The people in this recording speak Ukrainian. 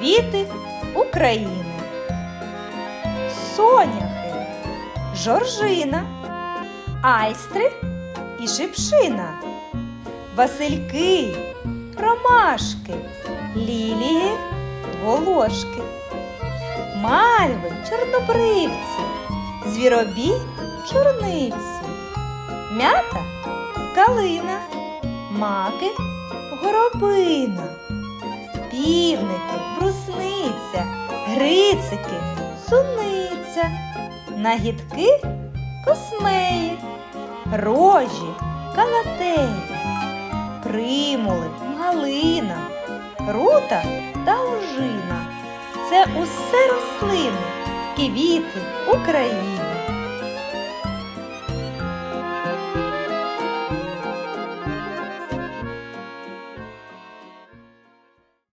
Квіти України. Соняхи, жоржина, айстри і шипшина, васильки, ромашки, лілії, волошки, мальви, чорнобривці, звіробій, чорниці, мята, калина, маки, горобина, півники, грицики, суниця, нагідки, космеї, рожі, калатеї, примули, галина, рута та ужина. Це усе рослини, квіти України.